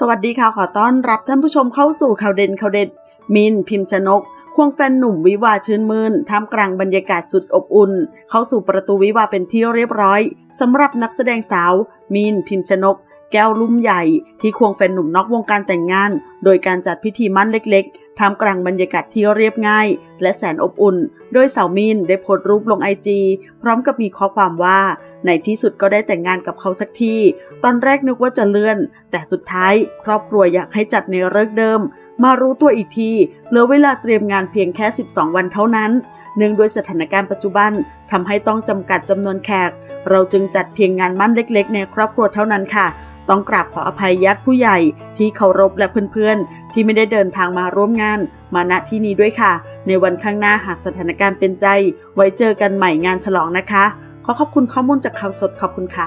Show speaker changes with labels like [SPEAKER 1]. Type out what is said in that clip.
[SPEAKER 1] สวัสดีค่ะขอต้อนรับท่านผู้ชมเข้าสู่ข่าวเด่นข่าวเด็ด มินพิมพ์ชนก ควงแฟนหนุ่มวิวาชื่นมื่นท่ามกลางบรรยากาศสุดอบอุ่น เข้าสู่ประตูวิวาเป็นที่เรียบร้อยสำหรับนักแสดงสาว มินพิมพ์ชนก แก้วลุ่มใหญ่ ที่ควงแฟนหนุ่มนอกวงการแต่งงาน โดยการจัดพิธีมั่นเล็กๆ ท่ามกลางบรรยากาศที่เรียบง่าย และแสนอบอุ่น โดยสาวมินได้โพสต์รูปลงไอจีพร้อมกับมีข้อความว่า ในที่สุดก็ได้แต่งงานกับเขาสักที ตอนแรกนึกว่าจะเลื่อน แต่สุดท้ายครอบครัวอยากให้จัดในเลิกษ์เดิม มารู้ตัวอีกทีเหลือเวลาเตรียมงานเพียงแค่ 12 วันเท่านั้น เนื่องด้วยสถานการณ์ปัจจุบันทำให้ต้องจำกัดจำนวนแขก เราจึงจัดเพียงงานมั่นเล็ก ๆ ในครอบครัวเท่านั้นค่ะต้องกราบขออภัยญาติผู้ใหญ่ที่เคารพและเพื่อนๆ ที่ไม่ได้เดินทางมาร่วมงาน มาณที่นี้ด้วยค่ะ ในวันข้างหน้าหากสถานการณ์เป็นใจ ไว้เจอกันใหม่งานฉลองนะคะ ขอขอบคุณข้อมูลจากข่าวสดขอบคุณค่ะ